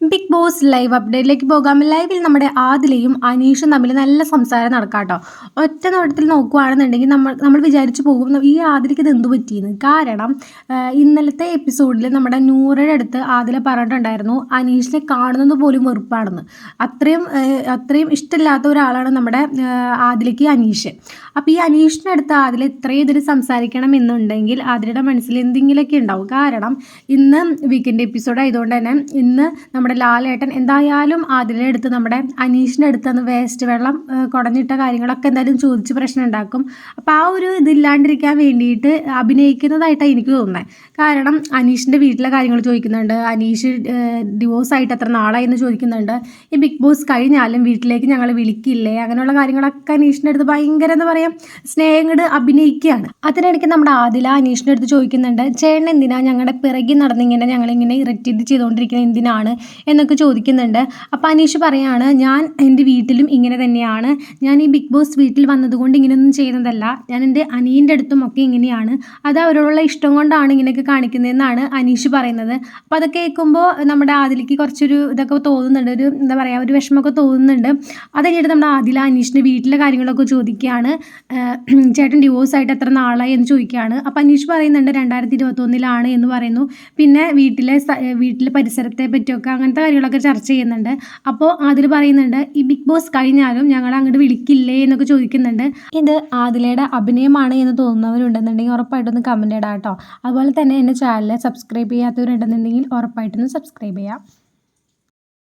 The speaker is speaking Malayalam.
ബിഗ് ബോസ് ലൈവ് അപ്ഡേറ്റിലേക്ക് പോകാം. ലൈവിൽ നമ്മുടെ ആദിലയും അനീഷും തമ്മിൽ നല്ല സംസാരം നടക്കാട്ടോ ഒറ്റ നോട്ടത്തിൽ നോക്കുകയാണെന്നുണ്ടെങ്കിൽ നമ്മൾ നമ്മൾ വിചാരിച്ചു പോകും ഈ ആദിലയ്ക്ക് ഇത് എന്തു പറ്റിയെന്ന്? കാരണം ഇന്നലത്തെ എപ്പിസോഡിൽ നമ്മുടെ നൂറയുടെ അടുത്ത് ആദില പറഞ്ഞിട്ടുണ്ടായിരുന്നു അനീഷിനെ കാണുന്നത് പോലും വെറുപ്പാണെന്ന്. അത്രയും അത്രയും ഇഷ്ടമില്ലാത്ത ഒരാളാണ് നമ്മുടെ ആദിലയ്ക്ക് അനീഷ്. അപ്പോൾ ഈ അനീഷിന്റെ അടുത്ത് ആദില ഇത്രയും ഇതിൽ സംസാരിക്കണം എന്നുണ്ടെങ്കിൽ ആദിലയുടെ മനസ്സിൽ എന്തെങ്കിലുമൊക്കെ ഉണ്ടാവും. കാരണം ഇന്ന് വീക്കെൻഡ് എപ്പിസോഡ് ആയതുകൊണ്ട് തന്നെ ഇന്ന് ലാലേട്ടൻ എന്തായാലും അതിലെ അടുത്ത് നമ്മുടെ അനീഷിന്റെ അടുത്ത് നിന്ന് വേസ്റ്റ് വെള്ളം കുടഞ്ഞിട്ട കാര്യങ്ങളൊക്കെ എന്തായാലും ചോദിച്ച് പ്രശ്നം ഉണ്ടാക്കും. അപ്പോൾ ആ ഒരു ഇതില്ലാണ്ടിരിക്കാൻ വേണ്ടിയിട്ട് അഭിനയിക്കുന്നതായിട്ടാണ് എനിക്ക് തോന്നുന്നത് കാരണം അനീഷിന്റെ വീട്ടിലെ കാര്യങ്ങൾ ചോദിക്കുന്നുണ്ട്. അനീഷ് ഡിവോഴ്സ് ആയിട്ട് എത്ര നാളായി എന്ന് ചോദിക്കുന്നുണ്ട്. ഈ ബിഗ് ബോസ് കഴിഞ്ഞാലും വീട്ടിലേക്ക് ഞങ്ങൾ വിളിക്കില്ലേ? അങ്ങനെയുള്ള കാര്യങ്ങളൊക്കെ അനീഷിന്റെ അടുത്ത് ഭയങ്കര എന്താ പറയുക സ്നേഹം കൊണ്ട് അഭിനയിക്കുകയാണ്. അതിനിടയ്ക്ക് നമ്മുടെ ആദില അനീഷിന്റെ അടുത്ത് ചോദിക്കുന്നുണ്ട്. ചേട്ടൻ എന്തിനാണ് ഞങ്ങളുടെ പിറകിൽ നടന്നിങ്ങനെ ഞങ്ങളിങ്ങനെ ഇറിറ്റേറ്റ് ചെയ്തുകൊണ്ടിരിക്കുന്നത്? എന്തിനാണ് എന്നൊക്കെ ചോദിക്കുന്നുണ്ട്. അപ്പോൾ അനീഷ് പറയാണ് ഞാൻ എന്റെ വീട്ടിലും ഇങ്ങനെ തന്നെയാണ്. ഞാൻ ഈ ബിഗ് ബോസ് വീട്ടിൽ വന്നതുകൊണ്ട് ഇങ്ങനെയൊന്നും ചെയ്യുന്നതല്ല. ഞാൻ എന്റെ അനിയന്റെ അടുത്തും ഒക്കെ ഇങ്ങനെയാണ്. അത് അവരോടുള്ള ഇഷ്ടം കൊണ്ടാണ് ഇങ്ങനെയൊക്കെ കാണിക്കുന്നതെന്നാണ് അനീഷ് പറയുന്നത്. അപ്പോൾ അതൊക്കെ കേൾക്കുമ്പോൾ നമ്മുടെ ആദിലേക്ക് കുറച്ചൊരു ഇതൊക്കെ തോന്നുന്നുണ്ട്. ഒരു എന്താ പറയുക ഒരു വിഷമമൊക്കെ തോന്നുന്നുണ്ട്. അത് കഴിഞ്ഞിട്ട് നമ്മുടെ ആദില അനീഷിന്റെ വീട്ടിലെ കാര്യങ്ങളൊക്കെ ചോദിക്കുകയാണ്. ചേട്ടൻ ഡിവോഴ്സ് ആയിട്ട് എത്ര നാളായി? എന്ന് ചോദിക്കുകയാണ്. അപ്പോൾ അനീഷ് പറയുന്നുണ്ട് രണ്ടായിരത്തി ഇരുപത്തൊന്നിലാണ് എന്ന് പറയുന്നു. പിന്നെ വീട്ടിലെ വീട്ടിലെ പരിസരത്തെ പറ്റിയൊക്കെ അങ്ങനത്തെ കാര്യങ്ങളൊക്കെ ചർച്ച ചെയ്യുന്നുണ്ട്. അപ്പോൾ അതിൽ പറയുന്നുണ്ട് ഈ ബിഗ് ബോസ് കഴിഞ്ഞാലും ഞങ്ങൾ അങ്ങോട്ട് വിളിക്കില്ലേ? എന്നൊക്കെ ചോദിക്കുന്നുണ്ട്. ഇത് ആദിലയുടെ അഭിനയമാണ് എന്ന് തോന്നുന്നവരുണ്ടെന്നുണ്ടെങ്കിൽ ഉറപ്പായിട്ടൊന്ന് കമന്റ് ഇടാം കേട്ടോ അതുപോലെ തന്നെ എന്റെ ചാനൽ സബ്സ്ക്രൈബ് ചെയ്യാത്തവരുണ്ടെന്നുണ്ടെങ്കിൽ ഉറപ്പായിട്ടൊന്ന് സബ്സ്ക്രൈബ് ചെയ്യാം.